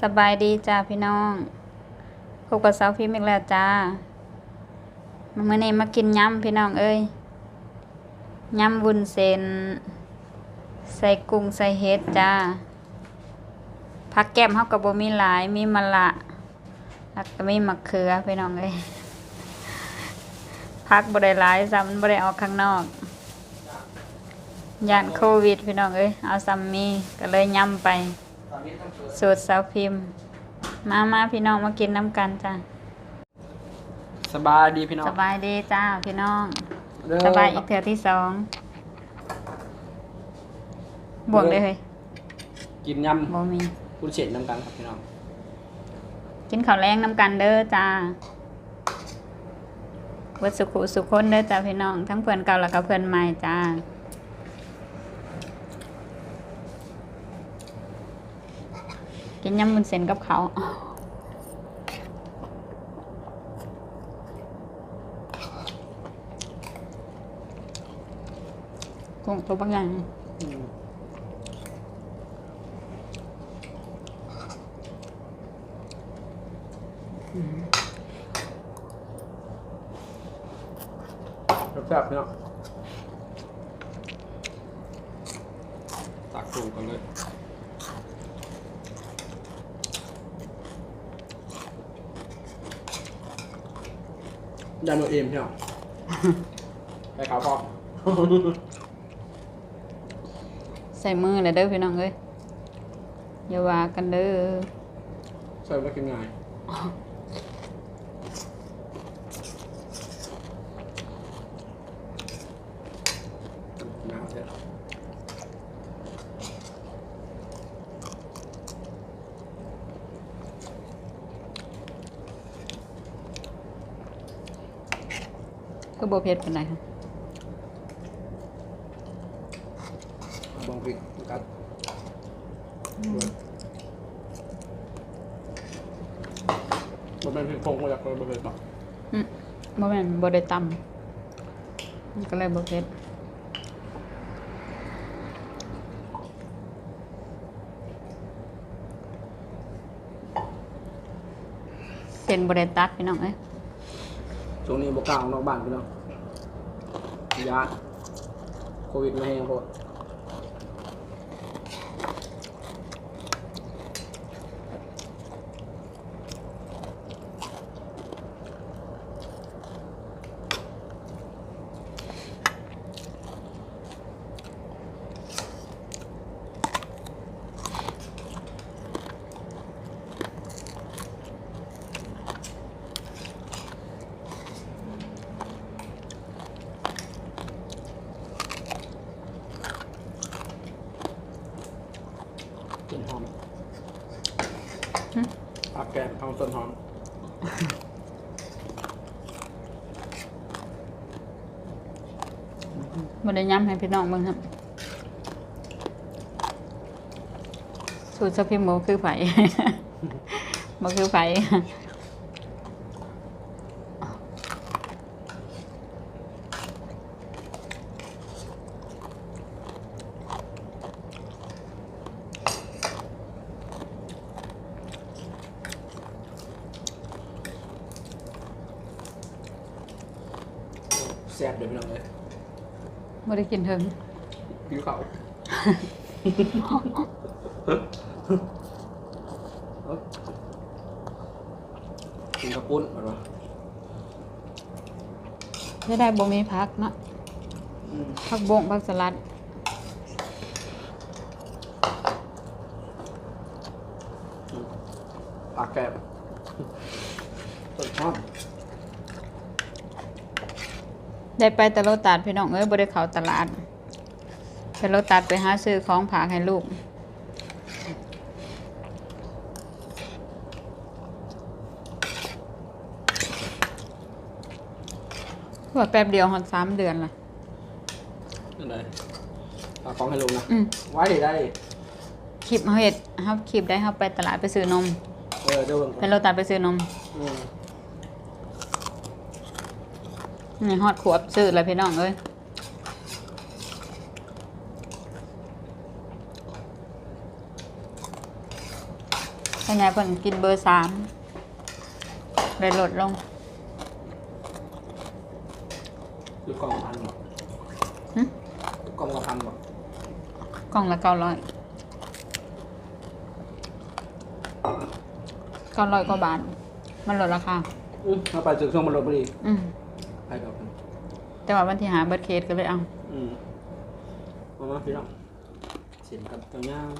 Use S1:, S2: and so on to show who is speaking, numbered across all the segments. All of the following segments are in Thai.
S1: สบายดีจ้าพี่น้องพบกับสาวพิมพ์อีกแล้วจ้าเมื่อนี้มากินยำพี่น้องเอ้ยยำวุ้นเส้นใส่กุ้งใส่เห็ดจ้าผักแก้มเฮากับบ่มีหลายมีมะละแล้วก็มีมะเขือพี่น้องเอ้ยผักบ่ได้หลายซ้ำบ่ได้ออกข้างนอกย่านโควิด พี่น้องเอ้ยเอาซ้ำมีก็เลยยำไป
S2: ตอนนี้ต้องเปิด
S1: สูตรสาวพิมพ์ มามาพี่น้องมากินน้ำกันจ้า
S2: สบายดีพี่น้อง
S1: สบายดีจ้าพี่น้อง
S2: เด้อ
S1: สบายอีกเถือที่สองบวกเลยเฮ้ย
S2: กินย
S1: บ่มีำ
S2: คุณเฉดน้ำกันครับพี่น้อง
S1: กินข้าวแรงน้ำกันเด้อจ้าวัดสุขุสุขคนเด้อจ้าพี่น้อง ทั้งเพื่อนเก่าแล้วก็เพื่อนใหม่จ้า กินยำมุนเส้นกับเขาวกุ้งตัวบางอย่าง
S2: อืมแซ่บๆพี่น้องตักสูงกันเลย ยันโนเอมพี่น้องไปขาวพอ
S1: ใส่มือเลยเด้อพี่น้องเอ้ยอย่าว่ากันเด้อ
S2: ใส่แล้วกินง่ายน้ำเสร็จ
S1: ก็บ่เผ็ดปานใดค่ะ
S2: บองพริกกัดมันเป็นพริกพงมาจากบริเวณปะ
S1: อืมบ่แม่นบ่ได้ตำมันก็เลยบ่เผ็ดเส้นบ่ได้ตัดพี่น้องเอ้ย
S2: ช่วงนี้บกล้าออกนอกบ้านพี่น้องยาโควิดไม่แห้งโคตร ต้นหอมผักแกงเอาต้นหอม
S1: บ่ได้ย้ำให้พี่น้องเบิ่งครับสูตรสพิมพ์บ่คือไผ บ่คือไผ
S2: แซ่บเดี๋ยวพี่น้องเลย
S1: บ่ได้กินเถิง
S2: ผิวเขาวเอ้ากินกระปุ้นมาหรอ
S1: ไม่ได้บ่มีผักเนาะ
S2: อืม
S1: ผักบงผักสลัด
S2: ผักแกงต้นหอม
S1: ได้ไปแต่โลตัดพี่น้องเอ้ยบ่ได้เข้าตลาดไปโลตัดไปหาซื้อของผากให้ลูกว่าแป๊บเดียวหอนสามเดือนละ
S2: นั่นเลยฝากของให้ลุงนะ
S1: อืม
S2: ไว้ดิได้
S1: คลิปเฮาเฮ็ดเฮาคลิปได้เฮาไปตลาดไปซื้อนม
S2: เออเดี๋ยวเบิ่ง
S1: ไปโลตัดไปซื้อนม
S2: อืม
S1: นี่ฮอดขวบซื้อแล้วพี่น้องเอ้ยพ่อใหญ่เพิ่นกินเบอร์สามเลยลดลง
S2: คือกล่องละพันบ่
S1: หึ
S2: กล่องละพันบ่
S1: กล่องละเก้าร้อยเก้าร้อยกว่าบาท มันลดราคา
S2: อืมเอาไปถึงช่วงมันลดพอดี
S1: อืม
S2: ไปกับมัน
S1: แต่ว่าวันที่หาเบิร์ดเคสก็เลยเอา
S2: อืมมามาพี่น้องเสียนกับเจ้าย่าง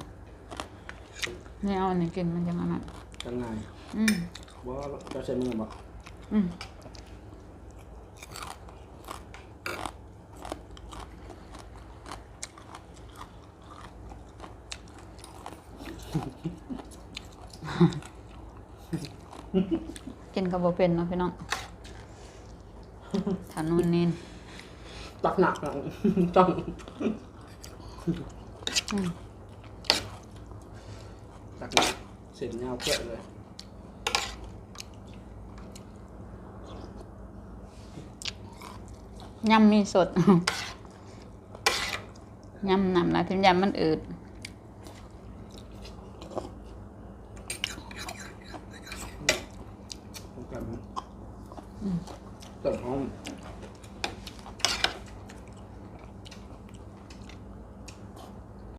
S1: นี่เอาอันนี้กินมันยังอันนั้น
S2: จังไง
S1: อืม
S2: ว่าเจ้าใช้มือบ่
S1: อืมกินกับโบเป็นเนาะพี่น้องถานูนนี่
S2: ตักหนักนะต้อง
S1: อืม
S2: ตักหนักเส้นยาวเปื่อยเลย
S1: ยำมีสดยำนำละถึงยำมันอืด
S2: ต้องการนะต้นหอม